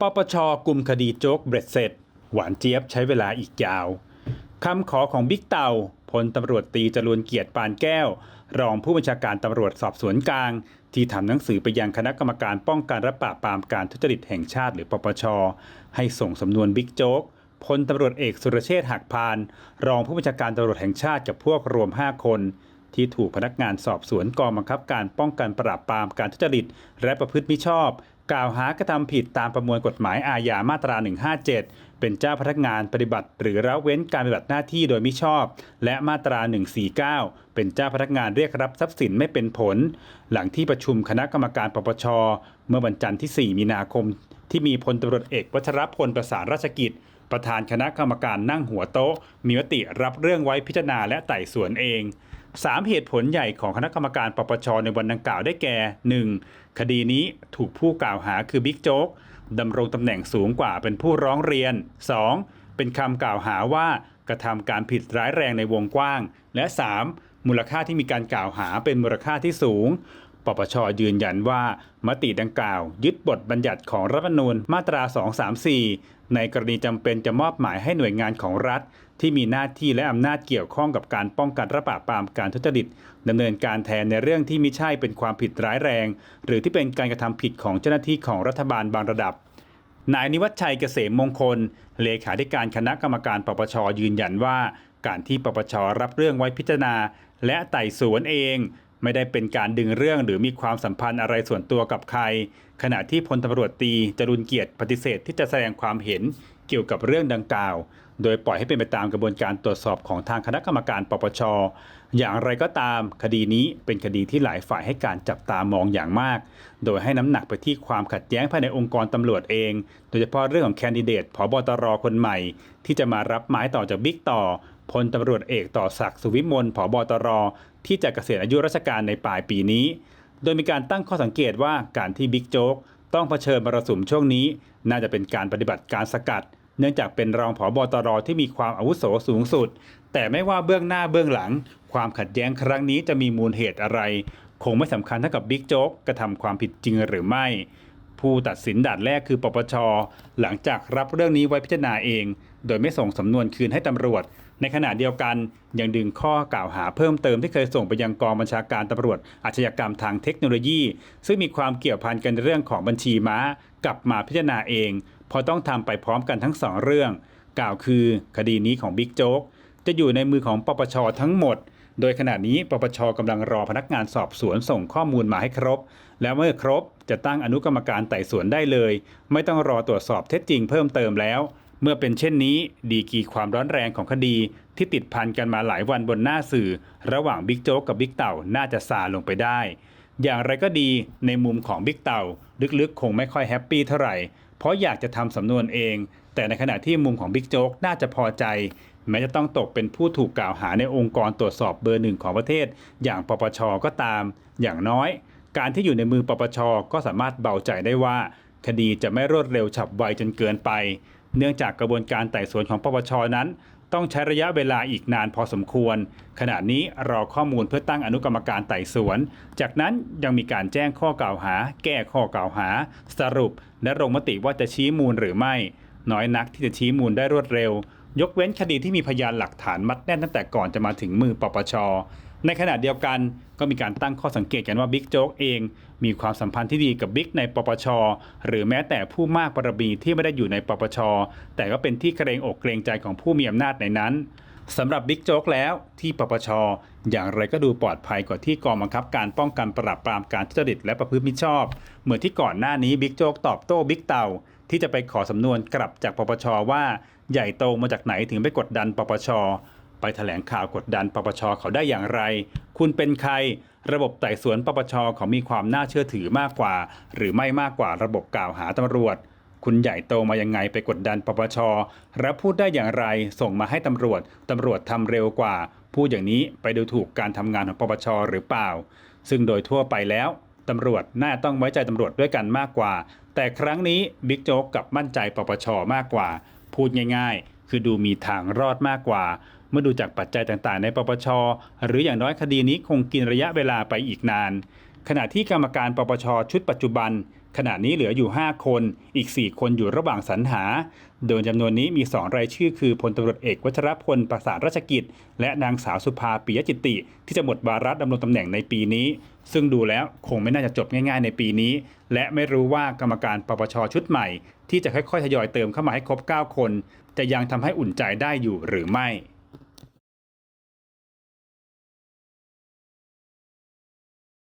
ปปชกลุ่มคดีโจ๊กเบรดเสร็จ หวานเจี๊ยบใช้เวลาอีกยาวคำขอของบิ๊กเต่าพลตำรวจตีจรวนเกียรติปานแก้ว รองผู้บัญชาการตำรวจสอบสวนกลาง ที่ทำหนังสือไปยังคณะกรรมการป้องกันและปราบปรามการทุจริตแห่งชาติหรือปปช ให้ส่งสำนวนบิ๊กโจ๊กพลตำรวจเอกสุรเชษฐ์หักพาน รองผู้บัญชาการตำรวจแห่งชาติกับพวกรวม 5 คน ที่ถูกพนักงานสอบสวนกองบังคับการป้องกันปราบปรามการทุจริต และประพฤติมิชอบ กล่าวหากระทำผิดตามประมวลกฎหมายอาญามาตรา 157 เป็นเจ้าพนักงานปฏิบัติ หรือละเว้นการปฏิบัติหน้าที่โดยมิชอบ และมาตรา 149 เป็นเจ้าพนักงานเรียกรับทรัพย์สินไม่เป็นผล หลังที่ประชุมคณะกรรมการปปช เมื่อวันจันทร์ที่ 4 มีนาคม ที่มีพลตำรวจเอกวัชรพลประสานราชกิจ ประธานคณะกรรมการนั่งหัวโต๊ะ มีมติรับเรื่องไว้พิจารณาและไต่สวนเอง 3 เหตุผลใหญ่ของคณะกรรมการปปชในวันดังกล่าวได้แก่ 1. คดีนี้ถูกผู้กล่าวหาคือบิ๊กโจ๊กดำรงตำแหน่งสูงกว่าเป็นผู้ร้องเรียน 2. เป็นคำกล่าวหาว่ากระทำการผิดร้ายแรงในวงกว้าง และ 3. มูลค่าที่มีการกล่าวหาเป็นมูลค่าที่สูง ปปชยืนยันว่ามติดังกล่าว ยึดบทบัญญัติของรัฐธรรมนูญมาตรา 234 ในกรณีจำเป็นจะมอบหมายให้หน่วยงานของรัฐ ที่มีหน้าที่และอำนาจเกี่ยวข้องกับการป้องกันระปราบปรามการทุจริตดำเนินการแทนในเรื่องที่มิใช่เป็นความผิดร้ายแรง หรือที่เป็นการกระทำผิดของเจ้าหน้าที่ของรัฐบาลบางระดับนายนิวัฒชัยเกษมมงคล เลขาธิการคณะกรรมการปปชยืนยันว่า การที่ปปชรับเรื่องไว้พิจารณา และไต่สวนเอง ไม่ได้เป็นการดึงเรื่องหรือมีความสัมพันธ์อะไรส่วนตัวกับใคร ขณะที่พลตำรวจตีจรุนเกียรติปฏิเสธที่จะแสดงความเห็นเกี่ยวกับเรื่องดังกล่าว โดยปล่อยให้เป็นไปตามกระบวนการตรวจสอบของทางคณะกรรมการปปช อย่างไรก็ตาม คดีนี้เป็นคดีที่หลายฝ่ายให้การจับตามองอย่างมาก โดยให้น้ำหนักไปที่ความขัดแย้งภายในองค์กรตำรวจเอง โดยเฉพาะเรื่องของแคนดิเดตผบตรคนใหม่ ที่จะมารับไม้ต่อจากบิ๊กต่อ พลตำรวจเอกต่อศักดิ์สุวิมลผบตร ที่จะเกษียณอายุราชการในปลายปีนี้ โดยมีการตั้งข้อสังเกตว่าการที่บิ๊กโจ๊กต้องเผชิญมรสุมช่วงนี้ น่าจะเป็นการปฏิบัติการสกัด เนื่องจากเป็นรองผอบตรที่มีความอาวุโสสูงสุด แต่ไม่ว่าเบื้องหน้าเบื้องหลัง ความขัดแย้งครั้งนี้จะมีมูลเหตุอะไร คงไม่สำคัญเท่ากับบิ๊กโจ๊กกระทำความผิดจริงหรือไม่ ผู้ตัดสินด่านแรกคือปปชหลังจากรับเรื่องนี้ไว้พิจารณาเอง โดยไม่ส่งสำนวนคืนให้ตำรวจ ในขณะเดียวกันยังดึงข้อกล่าวหาเพิ่มเติมที่เคยส่งไปยังกองบัญชาการตำรวจอาชญากรรมทางเทคโนโลยี ซึ่งมีความเกี่ยวพันกันเรื่องของบัญชีม้า กลับมาพิจารณาเองเพราะต้องทำไปพร้อมกันทั้งสองเรื่อง กล่าวคือคดีนี้ของบิ๊กโจ๊กจะอยู่ในมือของปปชทั้งหมด โดยขณะนี้ปปชกำลังรอพนักงานสอบสวนส่งข้อมูลมาให้ครบ แล้วเมื่อครบจะตั้งอนุกรรมการไต่สวนได้เลย ไม่ต้องรอตรวจสอบเท็จจริงเพิ่มเติมแล้ว เมื่อเป็นเช่นนี้ ดีกีความร้อนแรงของคดีที่ติดพันกันมาหลายวันบนหน้าสื่อ ระหว่างบิ๊กโจ๊กกับบิ๊กเต่าน่าจะซาลงไปได้ อย่างไรก็ดีในมุมของบิ๊กเต่าลึกๆ คงไม่ค่อยแฮปปี้เท่าไหร่ เพราะอยากจะทำสำนวนเอง แต่ในขณะที่มุมของบิ๊กโจ๊กน่าจะพอใจแม้จะต้องตกเป็นผู้ถูกกล่าวหาในองค์กรตรวจสอบเบอร์หนึ่งของประเทศ อย่างปปชก็ตาม อย่างน้อย การที่อยู่ในมือปปชก็สามารถเบาใจได้ว่า คดีจะไม่รวดเร็วฉับไวจนเกินไป เนื่องจากกระบวนการไต่สวนของปปชนั้น ต้องใช้ระยะเวลาอีกนานพอสมควร ขณะนี้รอข้อมูลเพื่อตั้งอนุกรรมการไต่สวน จากนั้นยังมีการแจ้งข้อกล่าวหา แก้ข้อกล่าวหา สรุป และลงมติว่าจะชี้มูลหรือไม่ น้อยนักที่จะชี้มูลได้รวดเร็ว ยกเว้นคดีที่มีพยานหลักฐานมัดแน่นตั้งแต่ก่อนจะมาถึงมือปปช ในขณะเดียวกันก็มีการตั้งข้อสังเกตกันว่าบิ๊กโจ๊กเอง มีความสัมพันธ์ที่ดีกับบิ๊กในปปช หรือแม้แต่ผู้มากบารมีที่ไม่ได้อยู่ในปปช แต่ก็เป็นที่เกรงอกเกรงใจของผู้มีอำนาจในนั้นสำหรับบิ๊กโจ๊กแล้วที่ปปช อย่างไรก็ดูปลอดภัยกว่าที่กองบังคับการป้องกันปราบปรามการทุจริตและประพฤติมิชอบ เหมือนที่ก่อนหน้านี้บิ๊กโจ๊กตอบโต้บิ๊กเต่าที่จะไปขอสำนวนกลับจากปปชว่า ใหญ่โตมาจากไหนถึงไปกดดันปปช ไปแถลงข่าวกดดันปปชเขาได้อย่างไร คุณเป็นใคร ระบบไต่สวนปปชเขามีความน่าเชื่อถือมากกว่า หรือไม่มากกว่าระบบกล่าวหาตำรวจ คุณใหญ่โตมายังไงไปกดดันปปชและพูดได้อย่างไร ส่งมาให้ตำรวจตำรวจทำเร็วกว่า พูดอย่างนี้ไปดูถูกการทำงานของปปชหรือเปล่า ซึ่งโดยทั่วไปแล้วตำรวจน่าต้องไว้ใจตำรวจด้วยกันมากกว่า แต่ครั้งนี้บิ๊กโจ๊กกับมั่นใจปปชมากกว่า พูดง่าย ๆ คือดูมีทางรอดมากกว่า มื่อดูจากปัจจัยต่างๆ ในปปช หรืออย่างน้อยคดีนี้คงกินระยะเวลาไปอีกนาน ขณะที่กรรมการปปชชุดปัจจุบัน ขณะนี้เหลืออยู่ 5 คน อีก 4 คนอยู่ระหว่างสรรหา โดยจำนวนนี้มี 2 รายชื่อคือพลตำรวจเอกวัชรพลประสานราชกิจ และนางสาวสุภาปิยจิติ ที่จะหมดวาระดำรงตำแหน่งในปีนี้ ซึ่งดูแล้วคงไม่น่าจะจบง่ายๆ ในปีนี้ และไม่รู้ว่ากรรมการปปชชุดใหม่ ที่จะค่อยๆทยอยเติมเข้ามาให้ครบ 9 คน จะยังทำให้อุ่นใจได้อยู่หรือไม่